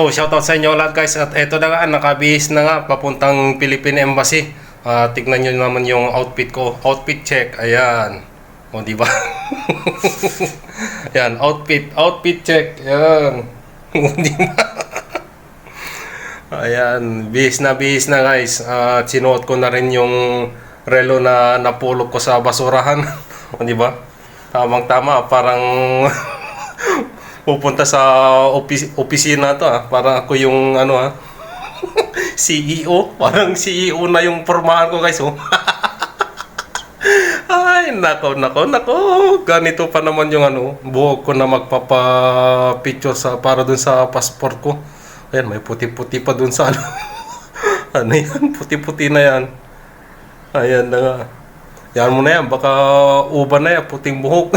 So, shoutout sa inyo lahat guys. At eto na nga, nakabihis na nga, papuntang Philippine Embassy. Ah, tignan nyo naman yung outfit ko. Outfit check. Ayan. O, di ba? Ayan, outfit. Outfit check. Ayan. O, di ba? Ayan, bihis na bihis na guys. At sinuot ko na rin yung relo na napulot ko sa basurahan. o, di ba? Tamang tama, parang pupunta sa opis- opisina to ah. Parang ako yung ano ah. CEO. Parang CEO na yung pormahan ko guys oh. Ay, nako, nako, nako. Ganito pa naman yung ano, buhok ko na magpapa-picture sa, para dun sa passport ko. Ayan, may puti-puti pa dun sa ano. ano yan? Puti-puti na yan. Ayan na nga. Yan mo na yan, baka uban na yan, puting buhok.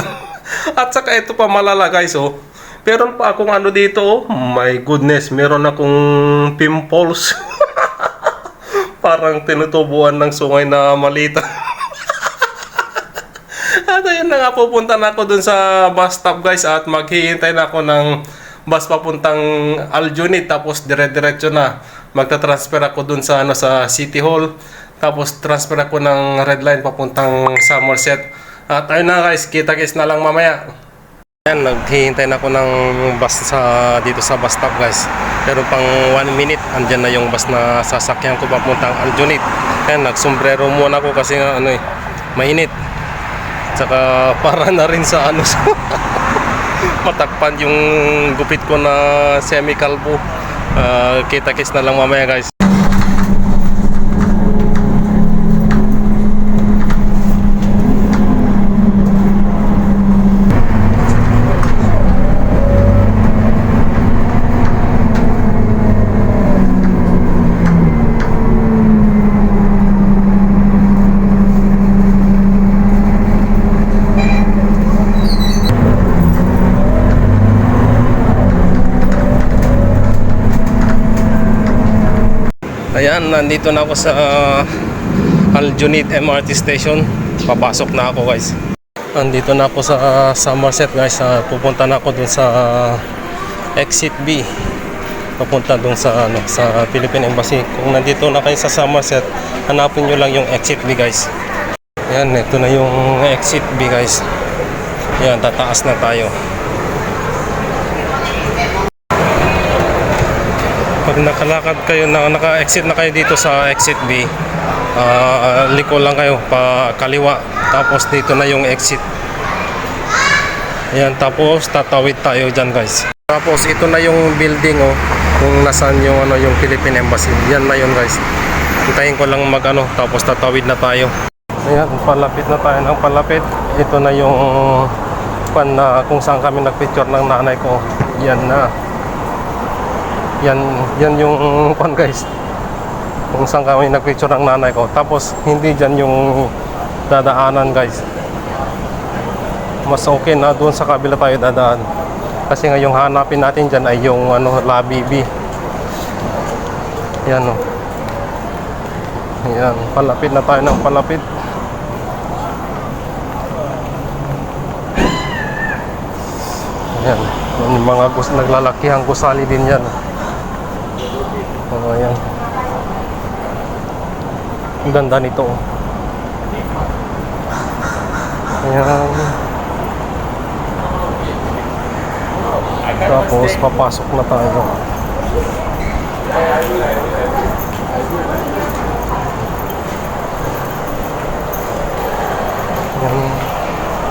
At saka ito pa malala guys, oh. Meron pa akong ano dito, oh. My goodness, meron akong pimples. Parang tinutubuan ng sungay na malita. At ayun na nga, pupunta na ako dun sa bus stop guys at maghihintay na ako ng bus papuntang Aljunied tapos dire-diretso na. Magta-transfer ako dun sa ano sa City Hall tapos transfer ako ng red line papuntang Somerset. At ayun na guys, kita-kits na lang mamaya. Yan, naghihintay na ako ng bus sa dito sa bus stop guys. Pero pang 1 minute, andyan na yung bus na sasakyan ko papuntang Aljunied. Yan, nagsombrero muna ako kasi nga ano eh, mainit. Tsaka para na rin sa ano sa matakpan yung gupit ko na semi-kalbo. Ah, kita-kits na lang mamaya guys. Ayan, nandito na ako sa uh, Aljunied MRT station. Papasok na ako guys. Nandito na ako sa uh, Somerset guys. Uh, pupunta na ako dun sa uh, exit B. Papunta dun sa ano sa Philippine Embassy. Kung nandito na kayo sa Somerset, hanapin nyo lang yung exit B guys. Ayan, ito na yung exit B guys. Ayan, tataas na tayo. Pag nakalakad kayo na naka-exit na kayo dito sa exit B ah, liko lang kayo pa kaliwa tapos dito na yung exit. Ayan tapos tatawid tayo dyan guys. Tapos ito na yung building oh kung nasaan yung ano yung Philippine Embassy. Yan na yun guys. Hintayin ko lang mag ano tapos tatawid na tayo. Ayan palapit na tayo ng palapit. Ito na yung pan na kung saan kami nagpicture ng nanay ko. Yan na yan yan yung kwan guys. Kung saan kami nagpicture ng nanay ko. Tapos hindi dyan yung dadaanan guys. Mas okay na doon sa kabila tayo dadaan. Kasi nga yung hanapin natin dyan ay yung ano lobby B. Yan o yan palapit na tayo ng palapit. Yan yung mga gus naglalakihang gusali din yan Oh, ayan. Ang ganda nito. oh. Ayan. Tapos papasok na tayo. Ayan.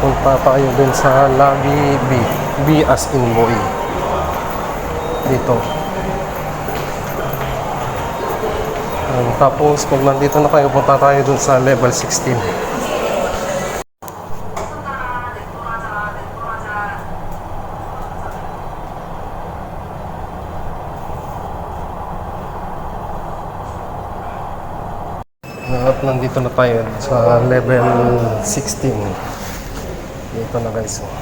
Punta tayo din sa lobby B. B as in boy. Dito. Um, tapos pag nandito na kayo, punta tayo dun sa level 16. At nandito na tayo sa level 16. Dito na guys. oh.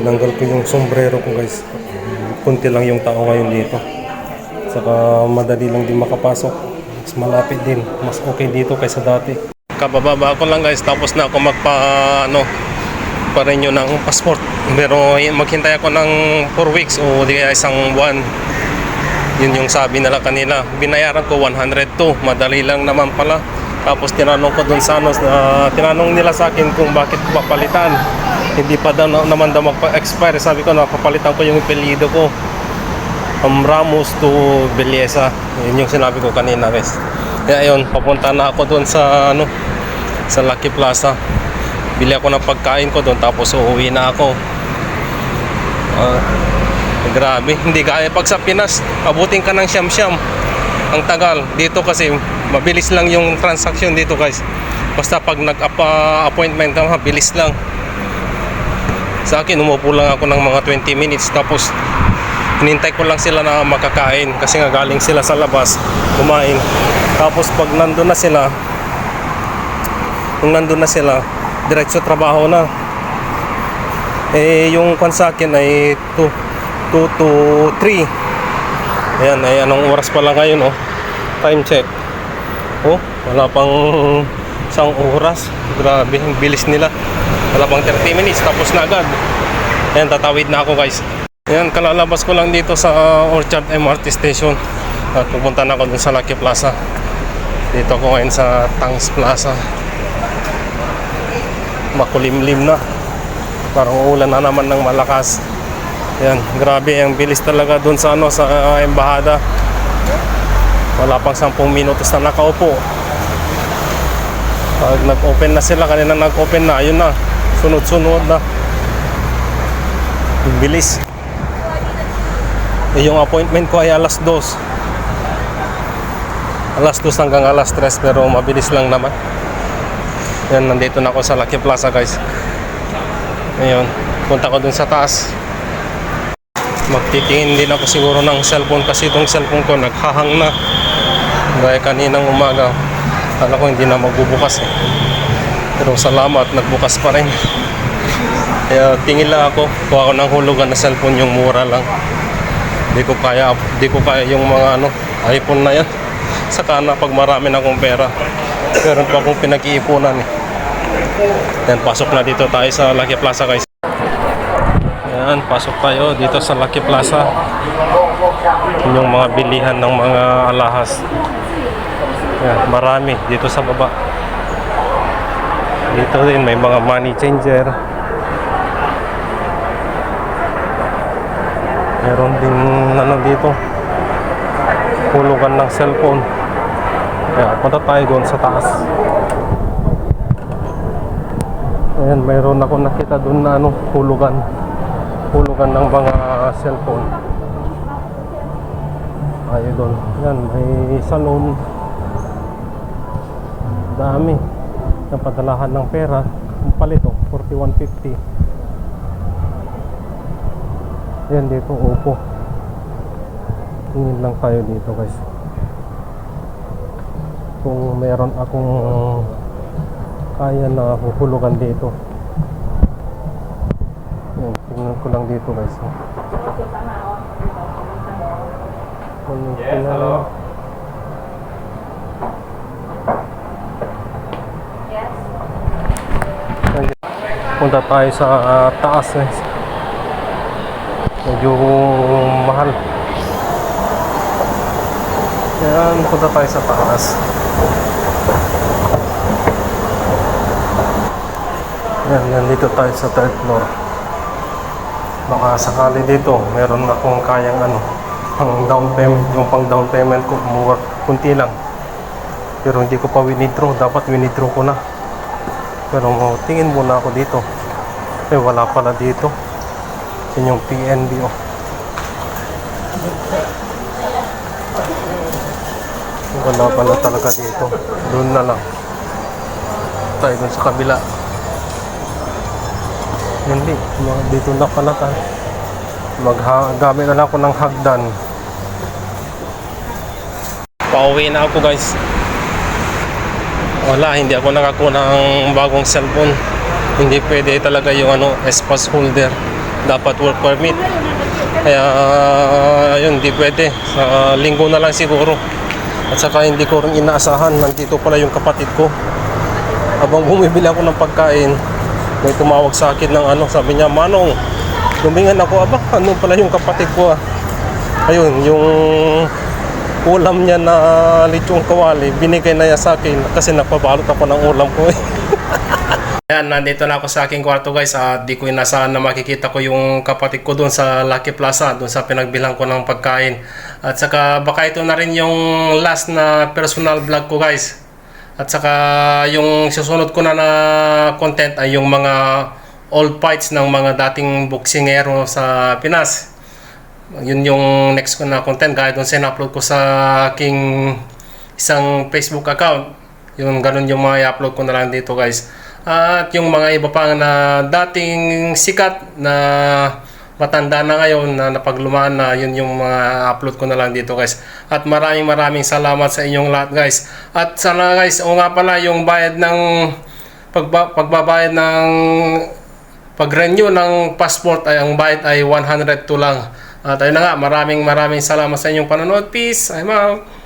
Tinanggal ko yung sombrero ko guys kunti lang yung tao ngayon dito saka madali lang din makapasok mas malapit din mas okay dito kaysa dati kabababa ko lang guys tapos na ako magpa ano pa rin ng passport. Pero maghintay ako ng 4 weeks o di kaya isang buwan. Yun yung sabi nila kanila. Binayaran ko 102. Madali lang naman pala. Tapos tinanong ko dun sa ano, na tinanong nila sa akin kung bakit papalitan. Hindi pa daw na- naman daw magpa-expire. Sabi ko, napapalitan ko yung apelyido ko. From Ramos to Belleza. Yun yung sinabi ko kanina guys. Kaya yun, papunta na ako doon sa ano, sa Lucky Plaza. Bili ako ng pagkain ko doon tapos uuwi na ako. Ah, grabe, hindi kaya pag sa Pinas, abutin ka ng siyam-siyam. Ang tagal. Dito kasi mabilis lang yung transaction dito guys. Basta pag nag-appointment ka, mabilis lang. Sa akin, umupo lang ako ng mga 20 minutes tapos hinintay ko lang sila na makakain kasi nga galing sila sa labas kumain tapos pag nandun na sila nung nandun na sila diretso trabaho na eh yung kwan sa akin ay 2 2 to 3 ayan ay anong oras pa lang ngayon oh time check oh wala pang isang oras grabe ang bilis nila wala pang 30 minutes tapos na agad ayan tatawid na ako guys Ayan, kalalabas ko lang dito sa Orchard MRT Station at pupunta na ako dun sa Lucky Plaza. Dito ako ngayon sa Tangs Plaza. Makulimlim na. Parang uulan na naman ng malakas. Ayan, grabe ang bilis talaga dun sa ano sa uh, embahada. Wala pang 10 minutos na nakaupo. Pag nag-open na sila, kanina nag-open na, ayun na. Sunod-sunod na. Ang bilis. Eh, yung appointment ko ay alas 2. Alas 2 hanggang alas 3 pero mabilis lang naman. Yan, nandito na ako sa Lucky Plaza guys. Ngayon, punta ko dun sa taas. Magtitingin din ako siguro ng cellphone kasi itong cellphone ko naghahang na. Gaya kaninang umaga. Kala ko hindi na magbubukas eh. Pero salamat, nagbukas pa rin. Kaya tingin lang ako, kuha ko ng hulugan na cellphone yung mura lang. Di ko kaya, di ko kaya yung mga ano, iPhone na yan. Saka na pag marami na akong pera. Meron pa akong pinag-iipunan eh. Yan, pasok na dito tayo sa Lucky Plaza guys. Yan, pasok tayo dito sa Lucky Plaza. Yun yung mga bilihan ng mga alahas. Yan, marami dito sa baba. Dito din may mga money changer. Meron din ano dito hulugan ng cellphone. Kaya punta tayo doon sa taas. Ayan, mayroon ako nakita doon na ano, hulugan. Hulugan ng mga cellphone. Ayun doon. Yan, may salon. Dami. Napadalahan ng pera. Ang palito, 4150. Yan dito, upo. Tingin lang tayo dito guys. Kung meron akong kaya na huhulugan dito. Ko lang dito guys. Kung tingnan- Punta tayo sa ah, taas guys. Medyo mahal. Yan, punta tayo sa taas. Yan, nandito tayo sa third floor. Baka sakali dito, meron akong kayang ano, pang down payment, yung pang down payment ko, more, kunti lang. Pero hindi ko pa winidraw, dapat winidraw ko na. Pero oh, tingin muna ako dito. Eh, wala pala dito. Yan yung PNB, oh. Wala pala talaga dito. Doon na lang. Tayo dun sa kabila. Hindi. Dito na pala tayo. Maggamit na lang ako ng hagdan. Pauwi na ako guys. Wala, hindi ako nakakuha ng bagong cellphone. Hindi pwede talaga yung ano, S-Pass holder. Dapat work permit. Kaya, ayun, hindi pwede. Sa linggo na lang siguro. At saka hindi ko rin inaasahan. Nandito pala yung kapatid ko. Habang bumibili ako ng pagkain, may tumawag sa akin ng ano, sabi niya, Manong, lumingan ako, aba, ano pala yung kapatid ko ah. Ayun, yung ulam niya na lechong kawali, binigay na niya sa akin kasi napabalot ako ng ulam ko eh. Ayan, nandito na ako sa aking kwarto guys at di ko inasaan na makikita ko yung kapatid ko doon sa Lucky Plaza, doon sa pinagbilang ko ng pagkain. At saka baka ito na rin yung last na personal vlog ko guys. At saka yung susunod ko na na content ay yung mga old fights ng mga dating boksingero sa Pinas. Yun yung next ko na content gaya doon sa upload ko sa aking isang Facebook account. Yung ganun yung mga i-upload ko na lang dito guys. At yung mga iba pang na dating sikat na matanda na ngayon na napaglumaan na yun yung mga upload ko na lang dito guys. At maraming maraming salamat sa inyong lahat guys. At sana guys, o nga pala yung bayad ng pagba, pagbabayad ng pag-renew ng passport ay ang bayad ay 102 lang. At ayun na nga, maraming maraming salamat sa inyong panonood. Peace. I'm out.